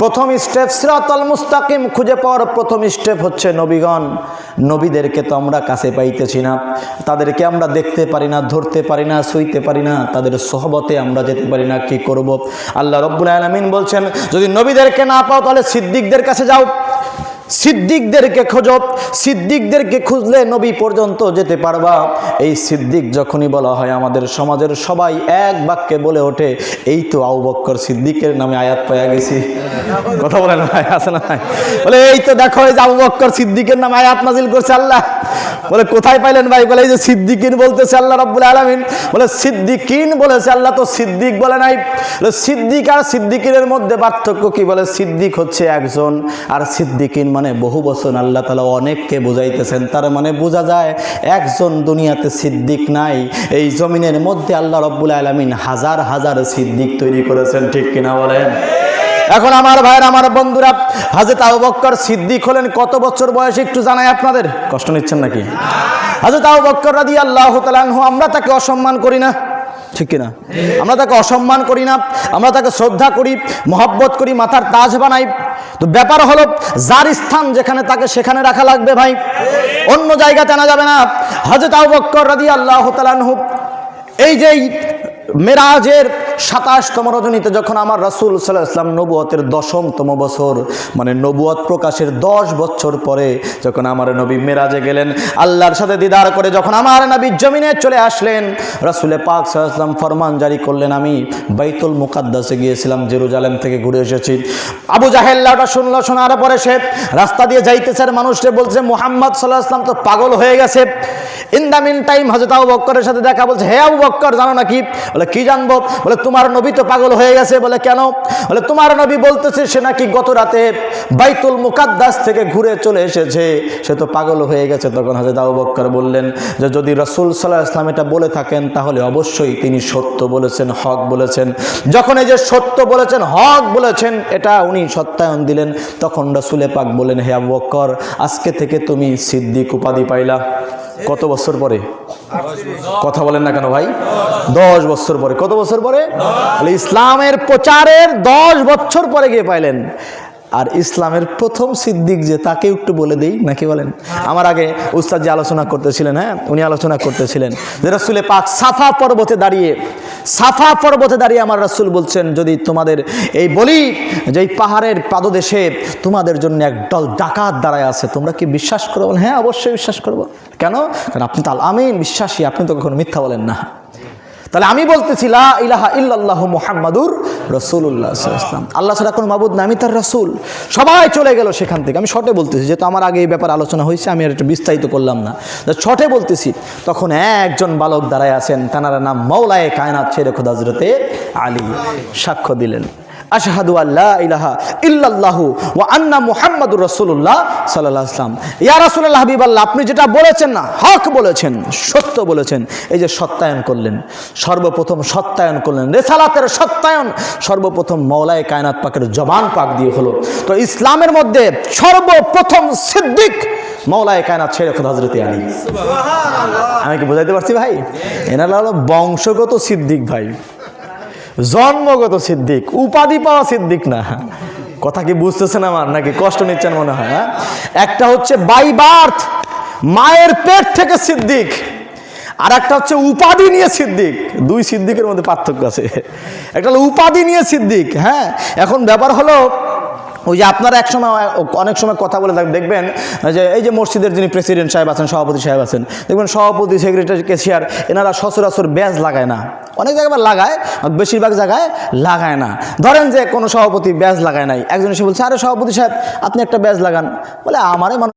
প্রথম স্টেপ সিরাতাল মুস্তাকিম, খুঁজে পাওয়ার প্রথম স্টেপ হচ্ছে নবীগণ। নবীদেরকে তো আমরা কাছে পাইতেছি না। তাদেরকে আমরা দেখতে পারি না, ধরতে পারি না শুইতে পারি না। তাদের সহবতে আমরা যেতে পারি না, কি করব? আল্লাহ রব্বুল আলমিন বলছেন, যদি নবীদেরকে না পাও তাহলে সিদ্দিকদের কাছে যাও। সিদ্দিকদেরকে খোঁজ সিদ্দিকদেরকে খুঁজলে নবী পর্যন্ত যেতে পারবা। এই সিদ্দিক যখনই বলা হয় আমাদের সমাজের সবাই এক বাক্যে বলে ওঠে, এই তো আউ বক্কর সিদ্দিকের নামে আয়াত পাওয়া গেছি। কথা বলে না আছে না বলে, এই তো দেখো, এই যে আবু বক্কর সিদ্দিকের নামে আয়াত নাজিল করছে আল্লাহ। বলে, কোথায় পাইলেন ভাই? বলে, এই যে সিদ্দিকিন বলতেছে আল্লাহ রব্বুল আলমিন। বলে, সিদ্দিকিন বলেছে, আল্লাহ তো সিদ্দিক বলে নাই। সিদ্দিক আর সিদ্দিকিনের মধ্যে পার্থক্য কি? বলে, সিদ্দিক হচ্ছে একজন আর সিদ্দিকিন মানে বহু বছর আল্লাহ তালা অনেককে বুঝাইতেছেন। তার মানে বোঝা যায় একজন দুনিয়াতে সিদ্দিক নাই। এই জমিনের মধ্যে আল্লাহ রব্বুল আলমিন হাজার হাজার সিদ্দিক তৈরি করেছেন। ঠিক কিনা বলেন? এখন আমার ভাইয়ের, আমার বন্ধুরা, হাজরত আবু বক্কর সিদ্দিক হলেন কত বছর বয়সে একটু জানাই আপনাদের? কষ্ট নিচ্ছেন নাকি? হাজরত আবু বক্কর রাদি আল্লাহ তালানহু আমরা তাকে অসম্মান করি না। ঠিক কিনা? আমরা তাকে অসম্মান করি না। আমরা তাকে শ্রদ্ধা করি, মহব্বত করি, মাথার তাজ বানাই। তো ব্যাপার হলো, যার স্থান যেখানে তাকে সেখানে রাখা লাগবে ভাই। অন্য জায়গাতে আনা যাবে না। হজরত আবু বক্কর রাদি আল্লাহ তালানহু এই যে মেরাজের সাতাশতম রজনীতে যখন আমার রাসুল সাল্লাহ ইসলাম নবুয়তের দশমতম বছর মানে নবুয়ত প্রকাশের দশ বছর পরে যখন আমার নবী মেরাজে গেলেন, আল্লাহর সাথে দিদার করে যখন আমার নবী জমিনে চলে আসলেন, রাসুলে পাক সাল্লাহ ফরমান জারি করলেন, আমি বাইতুল মুকাদ্দাসে গিয়েছিলাম, জেরুজালেম থেকে ঘুরে এসেছি। আবু জাহেল্লাটা শুনলো, শোনার পরে সে রাস্তা দিয়ে যাইতেছে, আর বলছে, মোহাম্মদ সাল্লাহ ইসলাম তো পাগল হয়ে গেছে। ইন দ্য মিন টাইম হজরত আবু বক্করের সাথে দেখা বলছে, হে আবু বক্কর জানো না কি? বলে, কি জানব? বলে, তোমার নবী তো পাগল হয়ে গেছে। বলে, কেন? বলে, তোমার নবী বলতেছে সে নাকি গত রাতে বাইতুল মুকাদ্দাস থেকে ঘুরে চলে এসেছে। সে তো পাগল হয়ে গেছে। তখন হজরত আবু বক্কর বললেন, যে যদি রসুল সাল্লাহ ইসলাম এটা বলে থাকেন, তাহলে অবশ্যই তিনি সত্য বলেছেন, হক বলেছেন। যখন এই যে সত্য বলেছেন, হক বলেছেন, এটা উনি সত্যায়ন দিলেন। তখন রসুলে পাক বলেন হে আবু বক্কর আজকে থেকে তুমি সিদ্দিক উপাধি পাইলা। কত বছর পরে? কথা বলেন না কেন ভাই? দশ বছর পরে। কত বছর পরে? ইসলামের প্রচারের দশ বছর পরে গিয়ে পাইলেন। আর ইসলামের প্রথম সিদ্দিক যে তাকে একটু বলে দেই নাকি বলেন? আমার আগে উস্তাদ যে আলোচনা করতেছিলেন হ্যাঁ? উনি আলোচনা করতেছিলেন যে রসুলে পাক সাফা পর্বতে দাঁড়িয়ে সাফা পর্বতে দাঁড়িয়ে আমার রসুল বলছেন যদি তোমাদের এই বলি যে এই পাহাড়ের পাদদেশে তোমাদের জন্য এক দল ডাকাত দাঁড়ায় আছে তোমরা কি বিশ্বাস করো? বলেন, হ্যাঁ অবশ্যই বিশ্বাস করব। কেন? কারণ আপনি তো আমি বিশ্বাসী আপনি তো কখনো মিথ্যা বলেন না। তাহলে আমি বলতেছি লা ইলাহা ইল্লাল্লাহু মুহাম্মাদুর সাল্লাল্লাহু আলাইহি আল্লাহ ছাড়া কোনো মাবুদ না, আমি তার রাসূল। সবাই চলে গেল সেখান থেকে। আমি শর্টে বলতেছি, যেহেতু আমার আগে এই ব্যাপার আলোচনা হয়েছে, আমি আর একটু বিস্তারিত করলাম না। শর্টে বলতেছি, তখন একজন বালক দাঁড়ায় আছেন, তেনারা নাম মৌলায়ে কায়নাত ছেড়ে খোদাজরতে আলী। সাক্ষ্য দিলেন। আশহাদু আল্লাহ ইলাহা ইল্লাল্লাহু ওয়া আন্না মুহাম্মাদুর রাসূলুল্লাহ সাল্লাল্লাহু আলাইহি ওয়াসাল্লাম। ইয়া রাসূলুল্লাহ হাবিবাল্লাহ আপনি যেটা বলেছেন না হক বলেছেন সত্য বলেছেন এই যে সত্যায়ন করলেন সর্বপ্রথম সত্যায়ন করলেন রেসালাতের সত্যায়ন সর্বপ্রথম মৌলায় কায়নাত পাকের জবান পাক দিয়ে হলো। তো ইসলামের মধ্যে সর্বপ্রথম সিদ্দিক মৌলায় কায়নাত ছেড়ে খোদা হজরতে আলী। আমি কি বোঝাইতে পারছি ভাই? এনারা হলো বংশগত সিদ্দিক ভাই। জন্মগত সিদ্দিক, উপাধি পাওয়া সিদ্দিক না। কথা কি বুঝতেছেন আমার, নাকি কষ্ট নিচ্ছেন মনে হয় হ্যাঁ? একটা হচ্ছে বাই বার্থ মায়ের পেট থেকে সিদ্দিক, আর একটা হচ্ছে উপাধি নিয়ে সিদ্দিক। দুই সিদ্দিকের মধ্যে পার্থক্য আছে। একটা হলো উপাধি নিয়ে সিদ্দিক হ্যাঁ? এখন ব্যাপার হলো ওই যে আপনারা এক সময়, অনেক সময় কথা বলে থাকবেন দেখবেন, যে এই যে মসজিদের যিনি প্রেসিডেন্ট সাহেব আছেন, সভাপতি সাহেব আছেন, দেখবেন সভাপতি সেক্রেটারি কেশিয়ার এনারা সচরাচর ব্যাজ লাগায় না। অনেক জায়গায় লাগায়, বেশিরভাগ জায়গায় লাগায় না। ধরেন যে কোনো সভাপতি ব্যাজ লাগায় নাই। একজন এসে বলছে, আরে সভাপতি সাহেব, আপনি একটা ব্যাজ লাগান। বলে, আমারই মানুষ